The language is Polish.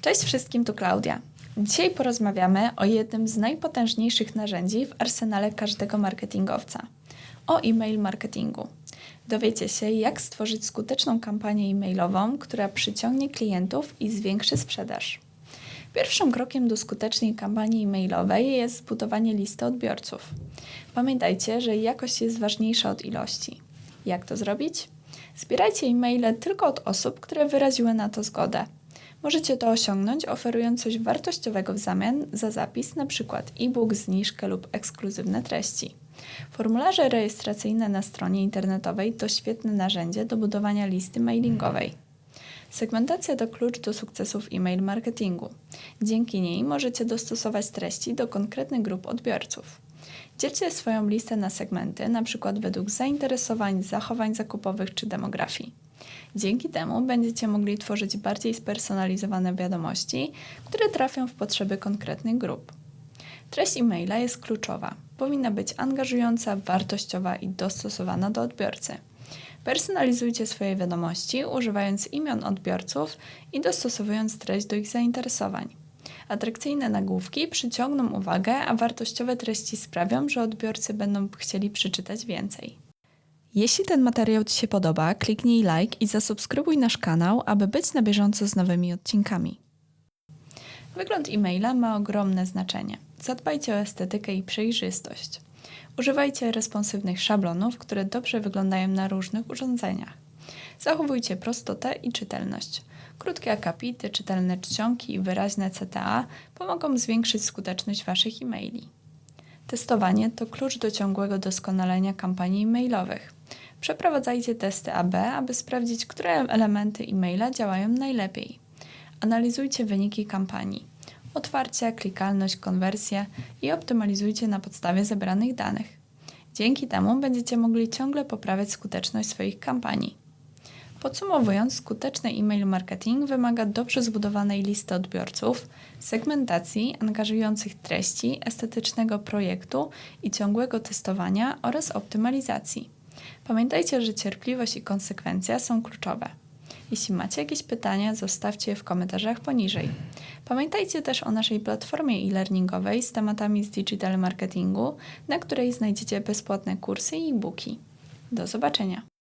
Cześć wszystkim, tu Klaudia. Dzisiaj porozmawiamy o jednym z najpotężniejszych narzędzi w arsenale każdego marketingowca o e-mail marketingu. Dowiecie się, jak stworzyć skuteczną kampanię e-mailową, która przyciągnie klientów i zwiększy sprzedaż. Pierwszym krokiem do skutecznej kampanii e-mailowej jest zbudowanie listy odbiorców. Pamiętajcie, że jakość jest ważniejsza od ilości. Jak to zrobić? Zbierajcie e-maile tylko od osób, które wyraziły na to zgodę. Możecie to osiągnąć oferując coś wartościowego w zamian za zapis, np. e-book, zniżkę lub ekskluzywne treści. Formularze rejestracyjne na stronie internetowej to świetne narzędzie do budowania listy mailingowej. Segmentacja to klucz do sukcesu w e-mail marketingu. Dzięki niej możecie dostosować treści do konkretnych grup odbiorców. Dzielcie swoją listę na segmenty, np. według zainteresowań, zachowań zakupowych czy demografii. Dzięki temu będziecie mogli tworzyć bardziej spersonalizowane wiadomości, które trafią w potrzeby konkretnych grup. Treść e-maila jest kluczowa. Powinna być angażująca, wartościowa i dostosowana do odbiorcy. Personalizujcie swoje wiadomości, używając imion odbiorców i dostosowując treść do ich zainteresowań. Atrakcyjne nagłówki przyciągną uwagę, a wartościowe treści sprawią, że odbiorcy będą chcieli przeczytać więcej. Jeśli ten materiał Ci się podoba, kliknij like i zasubskrybuj nasz kanał, aby być na bieżąco z nowymi odcinkami. Wygląd e-maila ma ogromne znaczenie. Zadbajcie o estetykę i przejrzystość. Używajcie responsywnych szablonów, które dobrze wyglądają na różnych urządzeniach. Zachowujcie prostotę i czytelność. Krótkie akapity, czytelne czcionki i wyraźne CTA pomogą zwiększyć skuteczność Waszych e-maili. Testowanie to klucz do ciągłego doskonalenia kampanii e-mailowych. Przeprowadzajcie testy AB, aby sprawdzić, które elementy e-maila działają najlepiej. Analizujcie wyniki kampanii. Otwarcie, klikalność, konwersję i optymalizujcie na podstawie zebranych danych. Dzięki temu będziecie mogli ciągle poprawiać skuteczność swoich kampanii. Podsumowując, skuteczny e-mail marketing wymaga dobrze zbudowanej listy odbiorców, segmentacji, angażujących treści, estetycznego projektu i ciągłego testowania oraz optymalizacji. Pamiętajcie, że cierpliwość i konsekwencja są kluczowe. Jeśli macie jakieś pytania, zostawcie je w komentarzach poniżej. Pamiętajcie też o naszej platformie e-learningowej z tematami z digital marketingu, na której znajdziecie bezpłatne kursy i e-booki. Do zobaczenia!